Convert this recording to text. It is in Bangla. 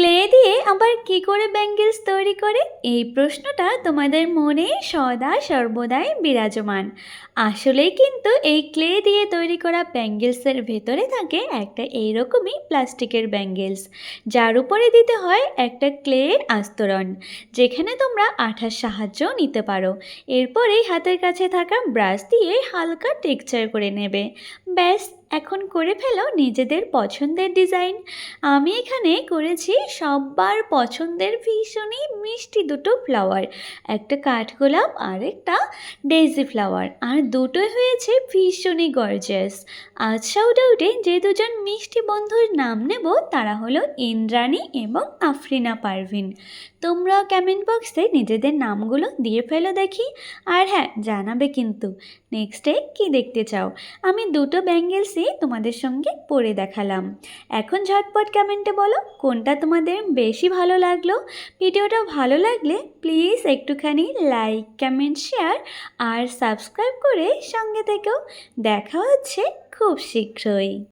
ক্লে দিয়ে আবার কি করে ব্যাঙ্গেলস তৈরি করে? এই প্রশ্নটা তোমাদের মনে সদা সর্বদাই বিরাজমান। আসলেই কিন্তু এই ক্লে দিয়ে তৈরি করা ব্যাঙ্গেলসের ভেতরে থাকে একটা এইরকমই প্লাস্টিকের ব্যাঙ্গেলস। যার উপরে দিতে হয় একটা ক্লের আস্তরণ, যেখানে তোমরা আঠার সাহায্য নিতে পারো। এরপরেই হাতের কাছে থাকা ব্রাশ দিয়ে হালকা টেক্সচার করে নেবে। ব্যাস এখন করে ফেলো নিজেদের পছন্দের ডিজাইন আমি এখানে করেছি সবার পছন্দের ভীষণই মিষ্টি দুটো ফ্লাওয়ার একটা কাঠগোলাপ আর একটা ডেজি ফ্লাওয়ার আর দুটোই হয়েছে ভীষণই গর্জাস আজ শাউডাউটে যে দুজন মিষ্টি বন্ধুর নাম নেব, তারা হলো ইন্দ্রাণী এবং আফরিনা পারভিন। তোমরা কমেন্ট বক্সে নিজেদের নামগুলো দিয়ে ফেলো দেখি, আর হ্যাঁ জানাবে কিন্তু। নেক্সটে কি দেখতে চাও? আমি দুটো ব্যাঙ্গেলসই তোমাদের সঙ্গে পড়ে দেখালাম। এখন ঝটপট কমেন্টে বলো, কোনটা তোমাদের বেশি ভালো লাগল? ভিডিওটা ভালো লাগলে প্লিজ একটুখানি লাইক, কমেন্ট, শেয়ার আর সাবস্ক্রাইব করে সঙ্গে থেকেও দেখা হচ্ছে খুব শীঘ্রই।